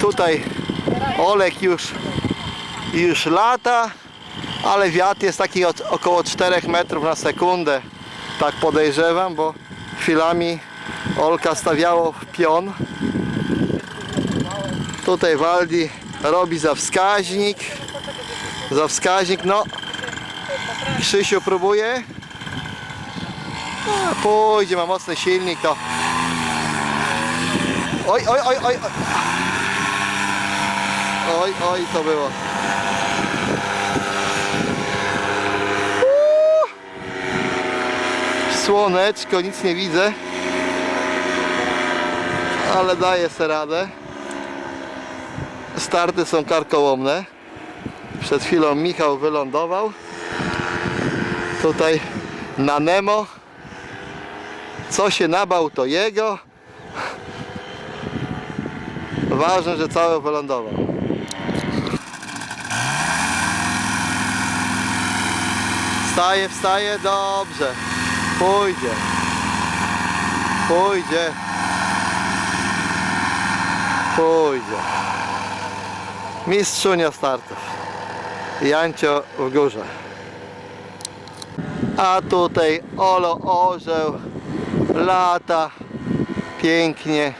Tutaj Olek już, już lata, ale wiatr jest taki od, około 4 metrów na sekundę. Tak podejrzewam, bo chwilami Olka stawiało w pion. Tutaj Waldi robi za wskaźnik. Za wskaźnik, no. Krzysiu próbuje. A, pójdzie, ma mocny silnik, to. Oj, oj, oj, oj. oj. Oj, to było. Słoneczko, nic nie widzę. Ale daję sobie radę. Starty są karkołomne. Przed chwilą Michał wylądował. Tutaj na Nemo. Co się nabał to jego. Ważne, że cały wylądował. Wstaje, wstaje, dobrze. Pójdzie. Pójdzie. Pójdzie. Mistrzunia startów. Jancio w górze. A tutaj Olo orzeł lata pięknie,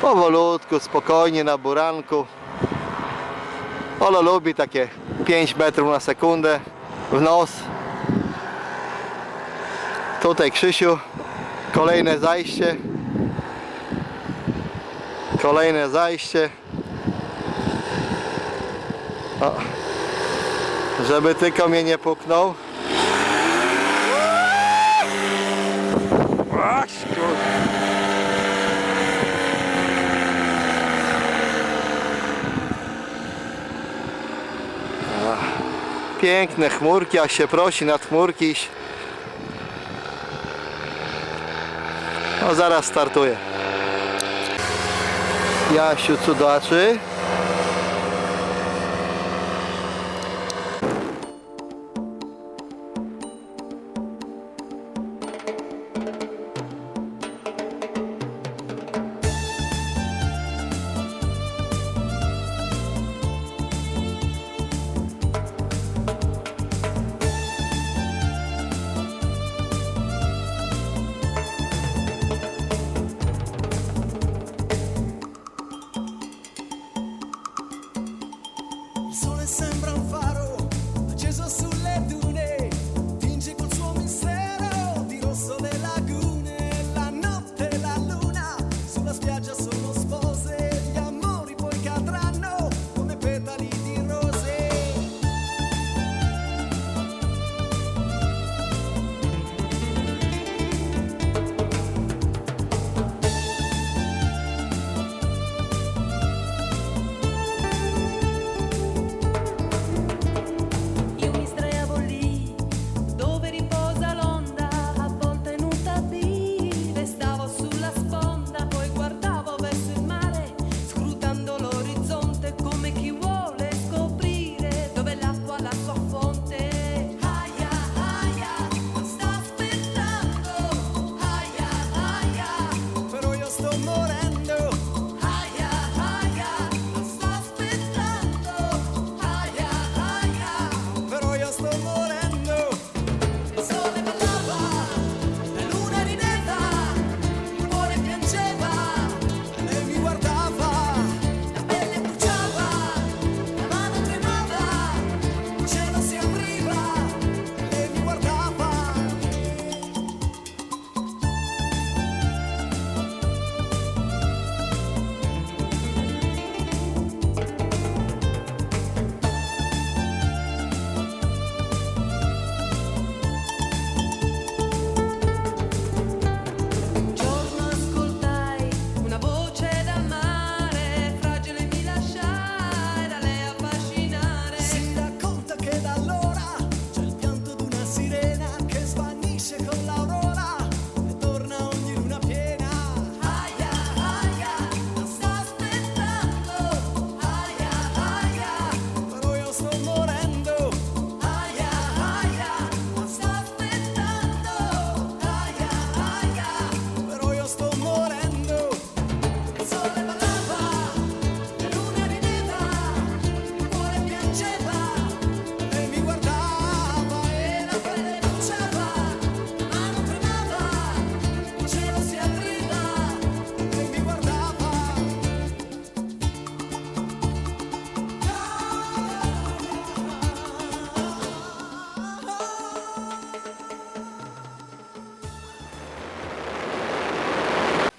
powolutku, spokojnie na buranku. Olo lubi takie 5 metrów na sekundę w nos. Tutaj Krzysiu, kolejne zajście. Kolejne zajście. O, żeby tylko mnie nie puknął. Ach, Piękne chmurki, a się prosi nad chmurki. No zaraz startuję. Jasiu cudaczy.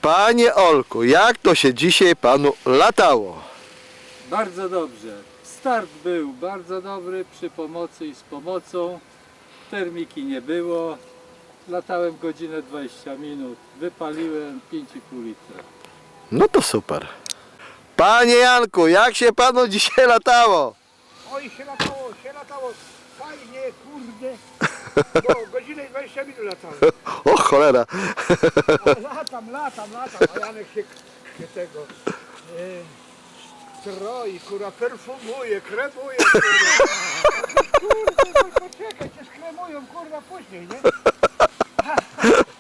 Panie Olku, jak to się dzisiaj panu latało? Bardzo dobrze. Start był bardzo dobry przy pomocy i z pomocą. Termiki nie było. Latałem godzinę 20 minut. Wypaliłem 5,5 litra. No to super. Panie Janku, jak się panu dzisiaj latało? Oj, się latało, się latało. Fajnie, kurde. Bo godzinę i 20 minut latałem. O cholera. Ale latam, latam, latam. A Janek się, się tego e, stroi, kurwa, perfumuje, kremuje. Kurwa. Kurde, no poczekaj, cię skremują, kurwa, później, nie?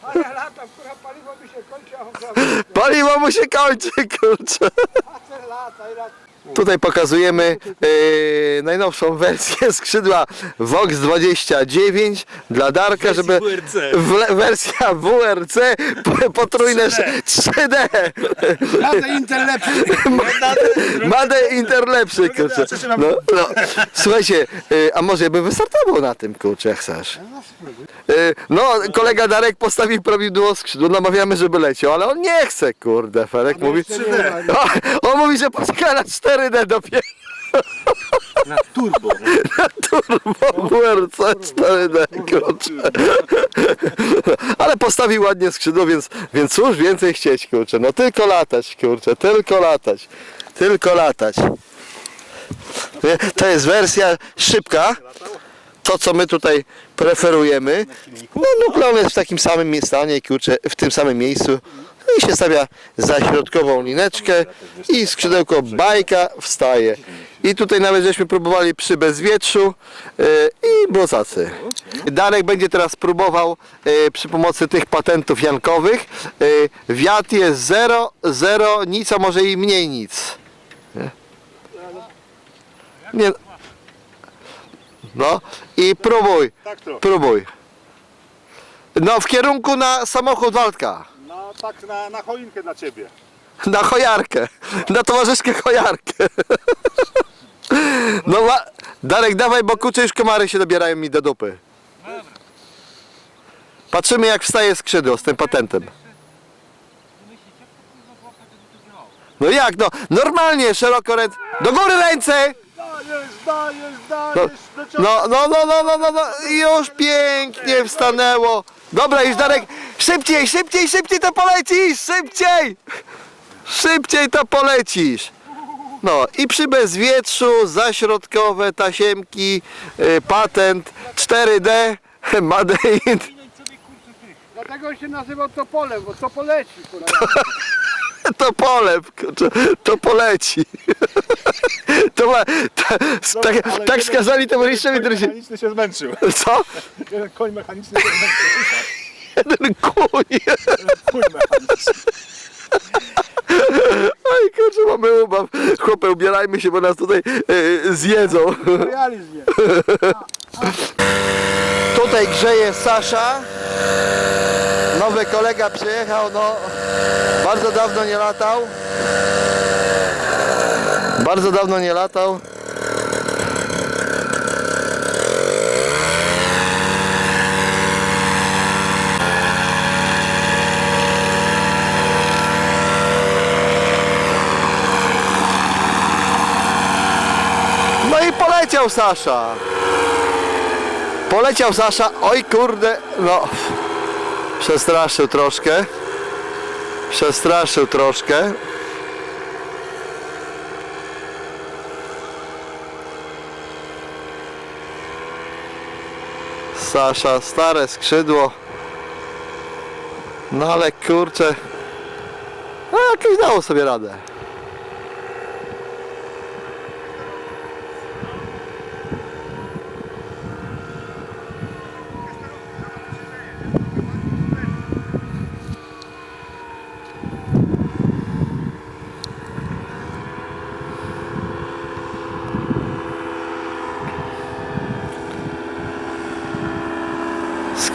A, ja latam, kurwa, paliwo mi się kończy, a on Paliwo mu się kończy, kurczę. a ten lata i lata. Tutaj pokazujemy e, najnowszą wersję skrzydła Vox 29 dla Darka, żeby w, wersja WRC po- potrójne 3D. Lata Intel lepszy. Made kurczę. No, no. Słuchajcie, e, a może bym wystartował na tym, kurczę, jak chcesz. E, No, kolega Darek postawił prawidłowo skrzydło, namawiamy, żeby leciał, ale on nie chce, kurde, Ferek mówi. O, on mówi, że poczeka na 4D dopiero. Na turbo. Turbo WRC 4D, kurczę. Ale postawił ładnie skrzydło, więc, więc cóż więcej chcieć, kurczę. No tylko latać, kurczę, tylko latać. Tylko latać. To jest wersja szybka. To, co my tutaj preferujemy. No, nuklon jest w takim samym stanie, kurczę, w tym samym miejscu. No I się stawia za środkową lineczkę i skrzydełko bajka wstaje. I tutaj nawet żeśmy próbowali przy bezwietrzu yy, i było cacy. Darek będzie teraz próbował yy, przy pomocy tych patentów jankowych. Yy, wiatr jest 0, 0, nic, a może i mniej nic. Nie? Nie. No i próbuj, Tak próbuj. No w kierunku na samochód Waldka. No tak na, na choinkę dla ciebie. Na chojarkę. Na towarzyszkę chojarkę. No ma... Darek, dawaj, bo kucze już komary się dobierają mi do dupy. Patrzymy jak wstaje skrzydło z tym patentem. No jak no? Normalnie, szeroko ręce. Do góry ręce! Dajesz, dajesz, No, dajesz. no, no, no, no, no, no, no. I już pięknie wstanęło. Dobra, już Darek, szybciej, szybciej, szybciej to polecisz, szybciej! Szybciej to polecisz. No i przy bezwietrzu, zaśrodkowe tasiemki, y, patent 4D, Made in. Dlatego się nazywał Topolem, bo to poleci, kurwa. To pole, kurczę, to poleci. To ma, tak, ale tak jeden- skazali temu który się... mechaniczny się zmęczył. Co? Jeden koń mechaniczny się zmęczył. Jeden kuń. Koń mechaniczny. Oj kurczę, mamy ubaw. Chłopie, ubierajmy się, bo nas tutaj e, zjedzą. Realizm jest. Tutaj grzeje Sasza. Nowy kolega przyjechał, no bardzo dawno nie latał. Bardzo dawno nie latał. No i poleciał Sasza. Poleciał Sasza, oj kurde, no przestraszył troszkę. Przestraszył troszkę. Sasza, stare skrzydło. No ale kurczę. No jakoś dało sobie radę.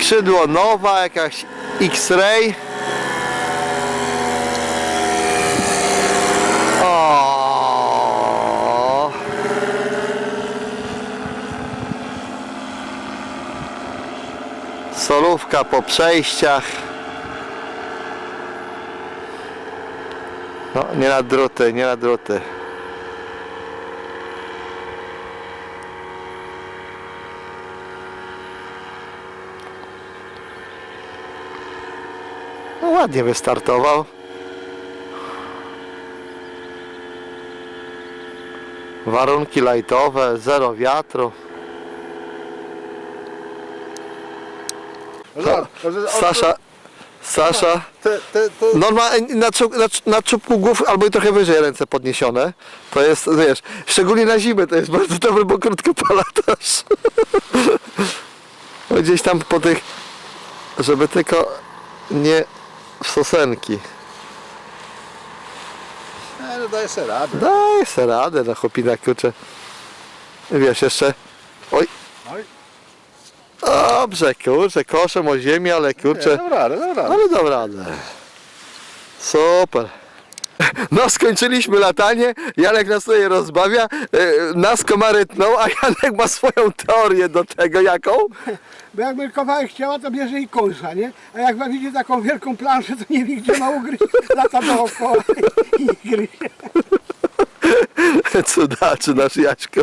Skrzydło nowa, jakaś X-Ray. Solówka po przejściach. No, nie na druty, nie na druty. Ładnie wystartował. Warunki lightowe, zero wiatru. Że- Sasza, Sasza, Te, te, te, normalnie na, czu- na, czu- na czubku głów albo i trochę wyżej ręce podniesione. To jest, wiesz, szczególnie na zimę to jest bardzo dobre, bo krótko palatasz. Gdzieś tam po tych, żeby tylko nie w sosenki. nie, no daje sobie radę. Daj se radę, no chłopina kurczę. Wiesz, jeszcze, oj. Oj. Dobrze, kurczę, koszem o ziemię, ale Nie, kurczę. dam radę, dam radę. Ale dam radę. Super. No skończyliśmy latanie, Janek nas tutaj rozbawia, e, nas komary tną, a Janek ma swoją teorię do tego, jaką? Bo jakby kawałek chciała, to bierze i kąsa, nie? A jak ma widzi taką wielką planszę, to nie wie gdzie ma ugryźć. Lata dookoła i gryzie. Cudaczy nasz Jaśko.